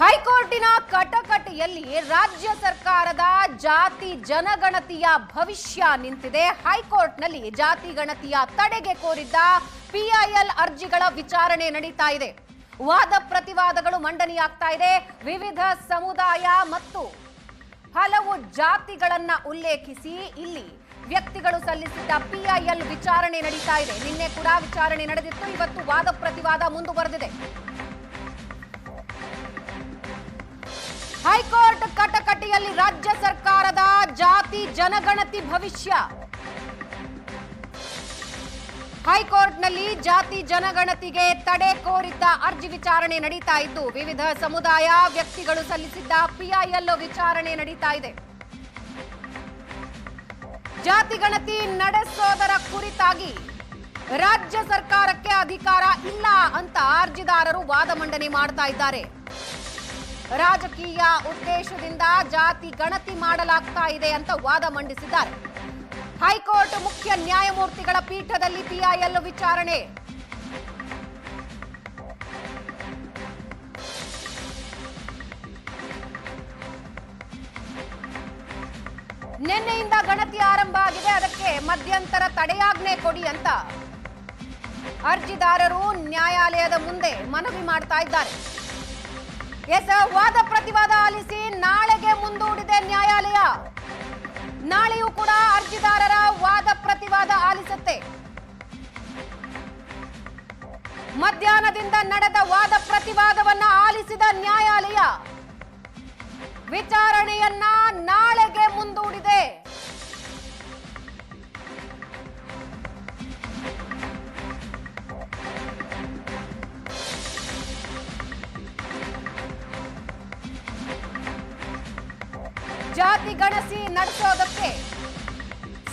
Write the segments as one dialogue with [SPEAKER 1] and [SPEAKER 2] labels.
[SPEAKER 1] ಹೈಕೋರ್ಟಿನ ಕಟಕಟೆಯಲ್ಲಿ ರಾಜ್ಯ ಸರ್ಕಾರದ ಜಾತಿ ಜನಗಣತಿಯ ಭವಿಷ್ಯ ನಿಂತಿದೆ. ಹೈಕೋರ್ಟ್ನಲ್ಲಿ ಜಾತಿ ಗಣತಿಯ ತಡೆಗೆ ಕೋರಿದ್ದ ಪಿಐಎಲ್ ಅರ್ಜಿಗಳ ವಿಚಾರಣೆ ನಡೀತಾ ಇದೆ. ವಾದ ಪ್ರತಿವಾದಗಳು ಮಂಡನೆಯಾಗ್ತಾ ಇದೆ. ವಿವಿಧ ಸಮುದಾಯ ಮತ್ತು ಹಲವು ಜಾತಿಗಳನ್ನ ಉಲ್ಲೇಖಿಸಿ ಇಲ್ಲಿ ವ್ಯಕ್ತಿಗಳು ಸಲ್ಲಿಸಿದ್ದ ಪಿಐಎಲ್ ವಿಚಾರಣೆ ನಡೀತಾ ಇದೆ. ನಿನ್ನೆ ಕೂಡ ವಿಚಾರಣೆ ನಡೆದಿತ್ತು. ಇವತ್ತು ವಾದ ಪ್ರತಿವಾದ ಮುಂದುವರೆದಿದೆ. ಹೈಕೋರ್ಟ್ ಕಟಕಟಿಯಲ್ಲಿ ರಾಜ್ಯ ಸರ್ಕಾರದ ಜಾತಿ ಜನಗಣತಿ ಭವಿಷ್ಯ. ಹೈಕೋರ್ಟ್ನಲ್ಲಿ ಜಾತಿ ಜನಗಣತಿಗೆ ತಡೆ ಕೋರಿದ್ದ ಅರ್ಜಿ ವಿಚಾರಣೆ ನಡೀತಾ ಇದ್ದು, ವಿವಿಧ ಸಮುದಾಯ ವ್ಯಕ್ತಿಗಳು ಸಲ್ಲಿಸಿದ್ದ ಪಿಐಎಲ್ ವಿಚಾರಣೆ ನಡೀತಾ ಇದೆ. ಜಾತಿ ಗಣತಿ ನಡೆಸೋದರ ಕುರಿತಾಗಿ ರಾಜ್ಯ ಸರ್ಕಾರಕ್ಕೆ ಅಧಿಕಾರ ಇಲ್ಲ ಅಂತ ಅರ್ಜಿದಾರರು ವಾದ ಮಂಡನೆ ಮಾಡ್ತಾ ಇದ್ದಾರೆ. ರಾಜಕೀಯ ಉದ್ದೇಶದಿಂದ ಜಾತಿ ಗಣತಿ ಮಾಡಲಾಗ್ತಾ ಇದೆ ಅಂತ ವಾದ ಮಂಡಿಸಿದ್ದಾರೆ. ಹೈಕೋರ್ಟ್ ಮುಖ್ಯ ನ್ಯಾಯಮೂರ್ತಿಗಳ ಪೀಠದಲ್ಲಿ ಪಿಐಎಲ್ ವಿಚಾರಣೆ. ನಿನ್ನೆಯಿಂದ ಗಣತಿ ಆರಂಭ ಆಗಿದೆ, ಅದಕ್ಕೆ ಮಧ್ಯಂತರ ತಡೆಯಾಜ್ಞೆ ಕೊಡಿ ಅಂತ. ಅರ್ಜಿದಾರರು ನ್ಯಾಯಾಲಯದ ಮುಂದೆ ಮನವಿ ಮಾಡ್ತಾ ಇದ್ದಾರೆ. ಎಸ್ ವಾದ ಪ್ರತಿವಾದ ಆಲಿಸಿ ನಾಳೆಗೆ ಮುಂದೂಡಿದೆ ನ್ಯಾಯಾಲಯ. ನಾಳೆಯೂ ಕೂಡ ಅರ್ಜಿದಾರರ ವಾದ ಪ್ರತಿವಾದ ಆಲಿಸುತ್ತೆ. ಮಧ್ಯಾಹ್ನದಿಂದ ನಡೆದ ವಾದ ಪ್ರತಿವಾದವನ್ನ ಆಲಿಸಿದ ನ್ಯಾಯಾಲಯ. ವಿಚಾರಣೆಯನ್ನ ನಾಳೆಗೆ ಮುಂದೂಡಿದೆ. ಜಾತಿ ಗಣಸಿ ನಡೆಸೋದಕ್ಕೆ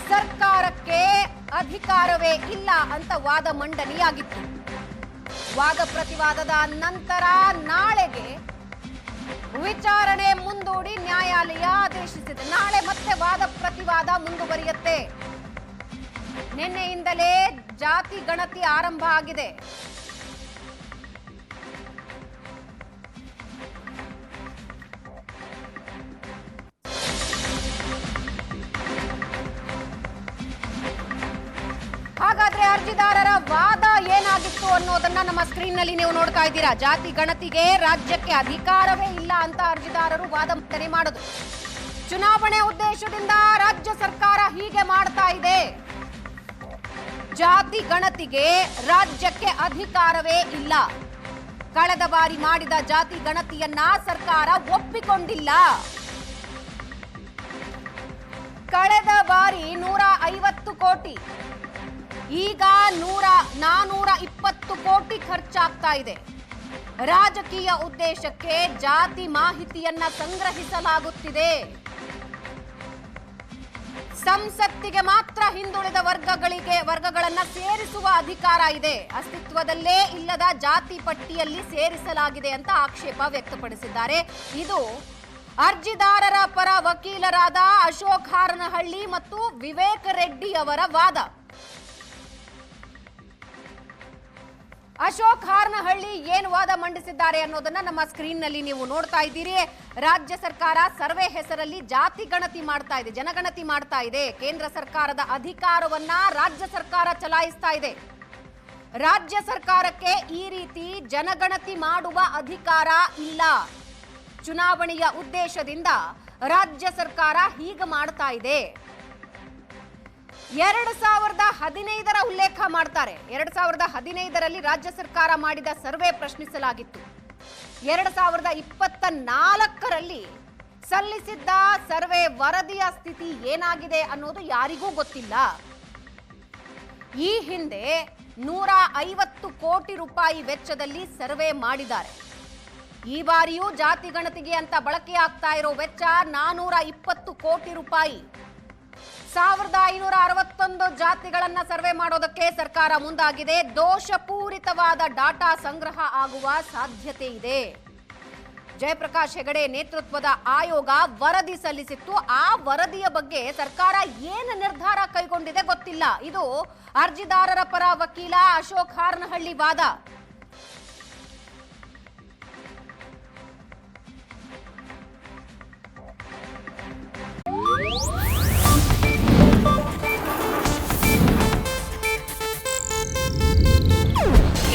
[SPEAKER 1] ಸರ್ಕಾರಕ್ಕೆ ಅಧಿಕಾರವೇ ಇಲ್ಲ ಅಂತ ವಾದ ಮಂಡನೆಯಾಗಿತ್ತು. ವಾದ ಪ್ರತಿವಾದದ ನಂತರ ನಾಳೆಗೆ ವಿಚಾರಣೆ ಮುಂದೂಡಿ ನ್ಯಾಯಾಲಯ ಆದೇಶಿಸಿದೆ. ನಾಳೆ ಮತ್ತೆ ವಾದ ಪ್ರತಿವಾದ ಮುಂದುವರಿಯುತ್ತೆ. ನಿನ್ನೆಯಿಂದಲೇ ಜಾತಿ ಗಣತಿ ಆರಂಭ ಆಗಿದೆ. ಹಾಗಾದ್ರೆ ಅರ್ಜಿದಾರರ ವಾದ ಏನಾಗಿತ್ತು ಅನ್ನೋದನ್ನ ನಮ್ಮ ಸ್ಕ್ರೀನ್ನಲ್ಲಿ ನೀವು ನೋಡ್ತಾ ಇದ್ದೀರಾ. ಜಾತಿ ಗಣತಿಗೆ ರಾಜ್ಯಕ್ಕೆ ಅಧಿಕಾರವೇ ಇಲ್ಲ ಅಂತ ಅರ್ಜಿದಾರರು ವಾದ ಮಂಡನೆ ಮಾಡುದು. ಚುನಾವಣೆ ಉದ್ದೇಶದಿಂದ ರಾಜ್ಯ ಸರ್ಕಾರ ಹೀಗೆ ಮಾಡ್ತಾ ಇದೆ. ಜಾತಿ ಗಣತಿಗೆ ರಾಜ್ಯಕ್ಕೆ ಅಧಿಕಾರವೇ ಇಲ್ಲ. ಕಳೆದ ಬಾರಿ ಮಾಡಿದ ಜಾತಿ ಗಣತಿಯನ್ನ ಸರ್ಕಾರ ಒಪ್ಪಿಕೊಂಡಿಲ್ಲ. ಕಳೆದ ಬಾರಿ ನೂರ ಐವತ್ತು ಕೋಟಿ ಈಗ ನೂರ, ನಾನೂರ ಇಪ್ಪತ್ತು ಕೋಟಿ ಖರ್ಚಾಗ್ತಾ ಇದೆ. ರಾಜಕೀಯ ಉದ್ದೇಶಕ್ಕೆ ಜಾತಿ ಮಾಹಿತಿಯನ್ನ ಸಂಗ್ರಹಿಸಲಾಗುತ್ತಿದೆ. ಸಂಸತ್ತಿಗೆ ಮಾತ್ರ ಹಿಂದುಳಿದ ವರ್ಗಗಳಿಗೆ, ವರ್ಗಗಳನ್ನ ಸೇರಿಸುವ ಅಧಿಕಾರ ಇದೆ. ಅಸ್ತಿತ್ವದಲ್ಲೇ ಇಲ್ಲದ ಜಾತಿ ಪಟ್ಟಿಯಲ್ಲಿ ಸೇರಿಸಲಾಗಿದೆ ಅಂತ ಆಕ್ಷೇಪ ವ್ಯಕ್ತಪಡಿಸಿದ್ದಾರೆ. ಇದು ಅರ್ಜಿದಾರರ ಪರ ವಕೀಲರಾದ ಅಶೋಕ್ ಹಾರನಹಳ್ಳಿ ಮತ್ತು ವಿವೇಕ್ ರೆಡ್ಡಿ ಅವರ ವಾದ. ಅಶೋಕ್ ಹಾರ್ನಹಳ್ಳಿ ಏನು ವಾದ ಮಂಡಿಸಿದ್ದಾರೆ ಅನ್ನೋದನ್ನ ನಮ್ಮ ಸ್ಕ್ರೀನ್ನಲ್ಲಿ ನೀವು ನೋಡ್ತಾ ಇದ್ದೀರಿ. ರಾಜ್ಯ ಸರ್ಕಾರ ಸರ್ವೆ ಹೆಸರಲ್ಲಿ ಜಾತಿ ಗಣತಿ ಮಾಡ್ತಾ ಇದೆ, ಜನಗಣತಿ ಮಾಡ್ತಾ ಇದೆ. ಕೇಂದ್ರ ಸರ್ಕಾರದ ಅಧಿಕಾರವನ್ನ ರಾಜ್ಯ ಸರ್ಕಾರ ಚಲಾಯಿಸ್ತಾ ಇದೆ. ರಾಜ್ಯ ಸರ್ಕಾರಕ್ಕೆ ಈ ರೀತಿ ಜನಗಣತಿ ಮಾಡುವ ಅಧಿಕಾರ ಇಲ್ಲ. ಚುನಾವಣೆಯ ಉದ್ದೇಶದಿಂದ ರಾಜ್ಯ ಸರ್ಕಾರ ಹೀಗೆ ಮಾಡ್ತಾ ಇದೆ. ಎರಡು ಸಾವಿರದ ಹದಿನೈದರ ಉಲ್ಲೇಖ ಮಾಡ್ತಾರೆ. ಎರಡು ಸಾವಿರದ ಹದಿನೈದರಲ್ಲಿ ರಾಜ್ಯ ಸರ್ಕಾರ ಮಾಡಿದ ಸರ್ವೆ ಪ್ರಶ್ನಿಸಲಾಗಿತ್ತು. ಎರಡು ಸಾವಿರದ ಇಪ್ಪತ್ತ ನಾಲ್ಕರಲ್ಲಿ ಸಲ್ಲಿಸಿದ್ದ ಸರ್ವೆ ವರದಿಯ ಸ್ಥಿತಿ ಏನಾಗಿದೆ ಅನ್ನೋದು ಯಾರಿಗೂ ಗೊತ್ತಿಲ್ಲ. ಈ ಹಿಂದೆ ನೂರ ಐವತ್ತು ಕೋಟಿ ರೂಪಾಯಿ ವೆಚ್ಚದಲ್ಲಿ ಸರ್ವೆ ಮಾಡಿದ್ದಾರೆ. ಈ ಬಾರಿಯೂ ಜಾತಿ ಗಣತಿಗೆ ಅಂತ ಬಳಕೆಯಾಗ್ತಾ ಇರೋ ವೆಚ್ಚ ನಾನೂರ ಇಪ್ಪತ್ತು ಕೋಟಿ ರೂಪಾಯಿ. ಸಾವಿರದ ಐನೂರ ಅರವತ್ತೊಂದು ಜಾತಿಗಳನ್ನ ಸರ್ವೆ ಮಾಡೋದಕ್ಕೆ ಸರ್ಕಾರ ಮುಂದಾಗಿದೆ. ದೋಷಪೂರಿತವಾದ ಡಾಟಾ ಸಂಗ್ರಹ ಆಗುವ ಸಾಧ್ಯತೆ ಇದೆ. ಜಯಪ್ರಕಾಶ್ ಹೆಗಡೆ ನೇತೃತ್ವದ ಆಯೋಗ ವರದಿ ಸಲ್ಲಿಸಿತ್ತು. ಆ ವರದಿಯ ಬಗ್ಗೆ ಸರ್ಕಾರ ಏನು ನಿರ್ಧಾರ ಕೈಗೊಂಡಿದೆ ಗೊತ್ತಿಲ್ಲ. ಇದು ಅರ್ಜಿದಾರರ ಪರ ವಕೀಲ ಅಶೋಕ್ ಹಾರ್ನಹಳ್ಳಿ ವಾದ.